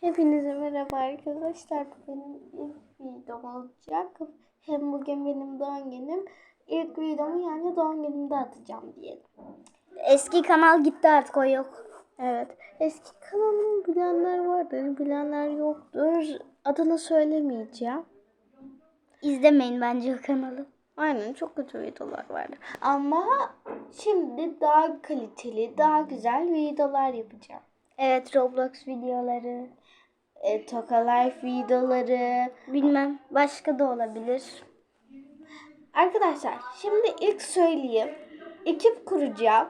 Hepinize merhaba arkadaşlar. Benim ilk videom olacak. Hem bugün benim doğum günüm. İlk videomu yani doğum günümde atacağım diyelim. Eski kanal gitti artık o yok. Evet. Eski kanalımı bilenler vardır, bilenler yoktur. Adını söylemeyeceğim. İzlemeyin bence o kanalı. Aynen çok kötü videolar vardı. Ama şimdi daha kaliteli, daha güzel videolar yapacağım. Evet Roblox videoları. E, Toka Life videoları, Bilmem başka da olabilir. Arkadaşlar şimdi ilk söyleyeyim. Ekip kuracağım.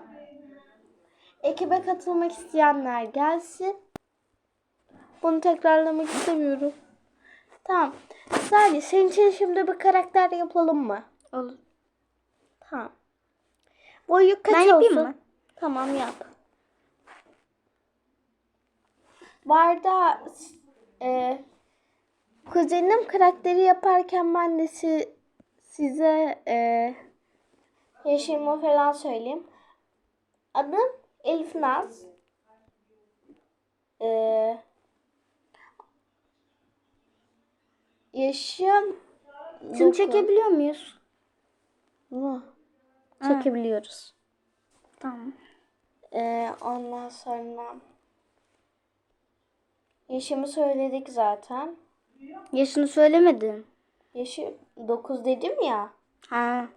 Ekibe katılmak isteyenler gelsin. Bunu tekrarlamak istemiyorum. Tamam. Sadece senin için şimdi bir karakter yapalım mı? Olur. Tamam. Boyu kaç Ben yapayım olsun? mı? Tamam yap. Varda e, kuzenim karakteri yaparken ben de si- size e, yaşımı falan söyleyeyim. Adım Elif Naz. E, yaşım Şunu çekebiliyor muyuz? Mu? Ha. Çekebiliyoruz. Tamam. Ee, ondan sonra yaşımı söyledik zaten. Yaşını söylemedim. Yaşı 9 dedim ya. Ha.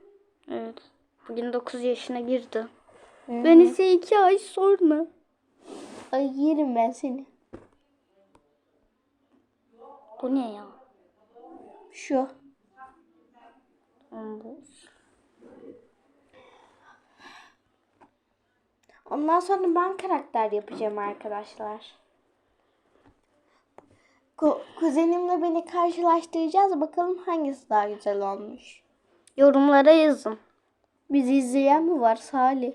Evet. Bugün 9 yaşına girdi. Hı Ben ise 2 ay sonra. Ay yerim ben seni. Bu ne ya? Şu. Ondan sonra ben karakter yapacağım arkadaşlar. Ku- kuzenimle beni karşılaştıracağız. Bakalım hangisi daha güzel olmuş. Yorumlara yazın. Bizi izleyen mi var Salih?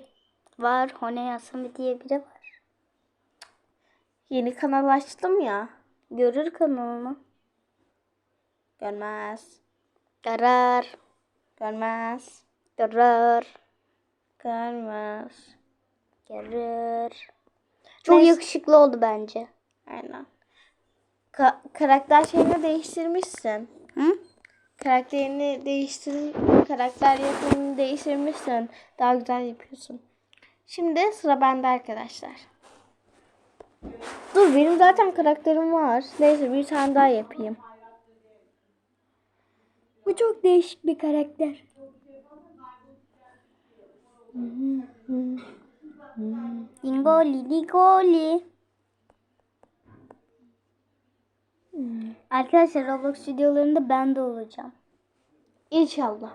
Var Hone Yasami diye biri var. Yeni kanal açtım ya. Görür kanalını. Görmez. Karar. Görmez. Karar. Görmez. Görür. Çok Neyse. yakışıklı oldu bence. Aynen. Ka- karakter şeyini değiştirmişsin. Hı? Karakterini değiştir karakter yapımını değiştirmişsin. Daha güzel yapıyorsun. Şimdi sıra bende arkadaşlar. Dur benim zaten karakterim var. Neyse bir tane daha yapayım. Bu çok değişik bir karakter. Dingoli dingoli. Arkadaşlar Roblox videolarında ben de olacağım. İnşallah.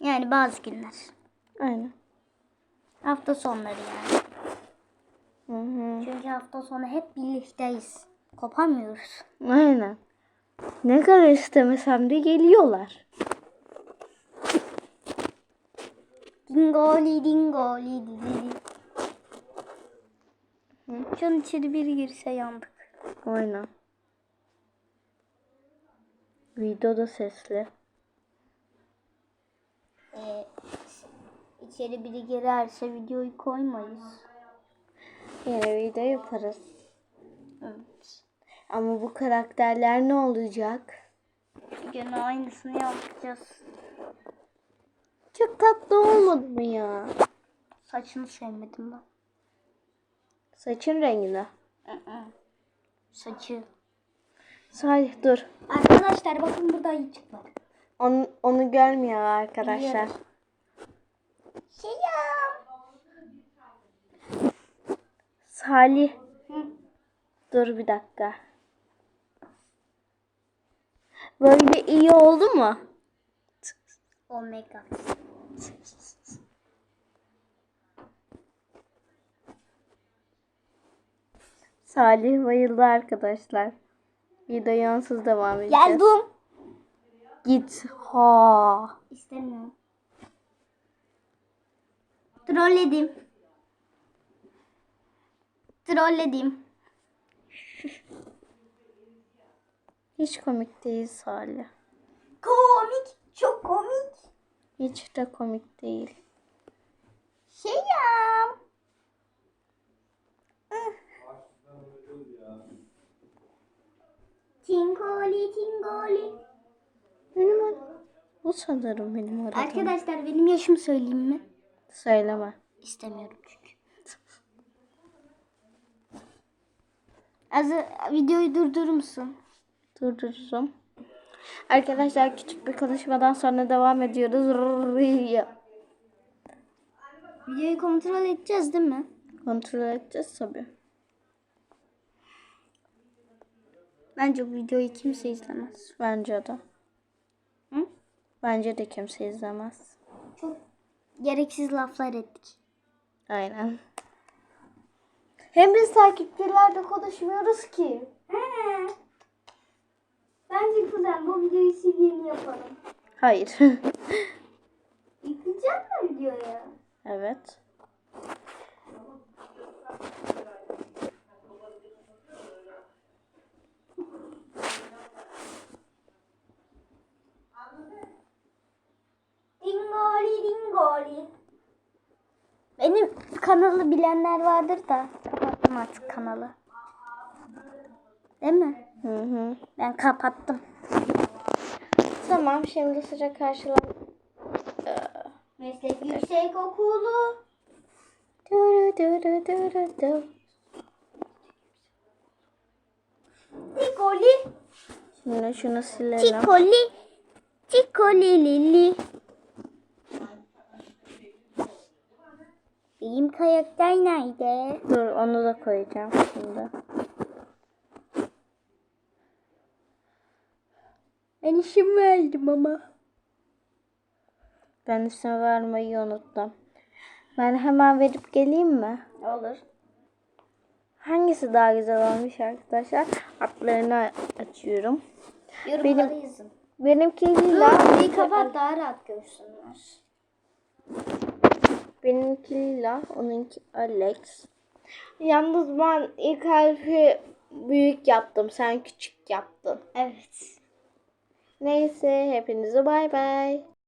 Yani bazı günler. Aynen. Hafta sonları yani. Hı hı. Çünkü hafta sonu hep birlikteyiz. Kopamıyoruz. Aynen. Ne kadar istemesem de geliyorlar. Dingoli dingoli dingoli. Şunun içeri biri girse yandık. Aynen. Videoda sesli. Ee, içeri biri girerse videoyu koymayız. Yine video yaparız. Evet. Ama bu karakterler ne olacak? Gene aynısını yapacağız. Çok tatlı olmadı mı ya? Saçını sevmedim ben. Saçın rengine. Hı-hı. Saçı. Salih dur. Arkadaşlar bakın burada hiç çıkmadı. Onu, onu görmüyor arkadaşlar. Biliyorum. Selam. Salih Hı. dur bir dakika. Böyle iyi oldu mu? Omega. Salih bayıldı arkadaşlar. Video onsuz devam edeceğiz. Geldim. Git. Ha. İstemiyorum. Trolledim. Trolledim. Hiç komik değil Salih. Komik. Çok komik. Hiç de komik değil. Selam. Tingoli tingoli. Benim Bu sanırım benim aradığım. Arkadaşlar benim yaşımı söyleyeyim mi? Söyleme. İstemiyorum çünkü. Az videoyu durdurur musun? Durdururum. Arkadaşlar küçük bir konuşmadan sonra devam ediyoruz. Videoyu kontrol edeceğiz değil mi? Kontrol edeceğiz tabii. Bence bu videoyu kimse izlemez. Bence de. Hı? Bence de kimse izlemez. Çok gereksiz laflar ettik. Aynen. Hem biz takipçilerle konuşmuyoruz ki. Bence kuzen bu videoyu sileyim yapalım. Hayır. Yıkayacak mı videoyu? evet. Dingoli dingoli. Benim kanalı bilenler vardır da kapattım artık kanalı. Değil mi? Hı hı. Ben kapattım. Tamam şimdi sıra karşılam. Meslek Yüksek Okulu. Duru duru duru du. Tikoli. Şimdi şunu silelim. Tikoli. Tikoli lili. Benim karakter nerede? Dur onu da koyacağım şimdi. Ben işim verdim ama. Ben isim vermeyi unuttum. Ben hemen verip geleyim mi? Olur. Hangisi daha güzel olmuş arkadaşlar? Adlarını açıyorum. Yorumları Benim- yazın. Benimki lila. Dur bir kapat daha rahat görsünler. Benimki lila. Onunki Alex. Yalnız ben ilk harfi büyük yaptım. Sen küçük yaptın. Evet. Neyse hepinize bay bay.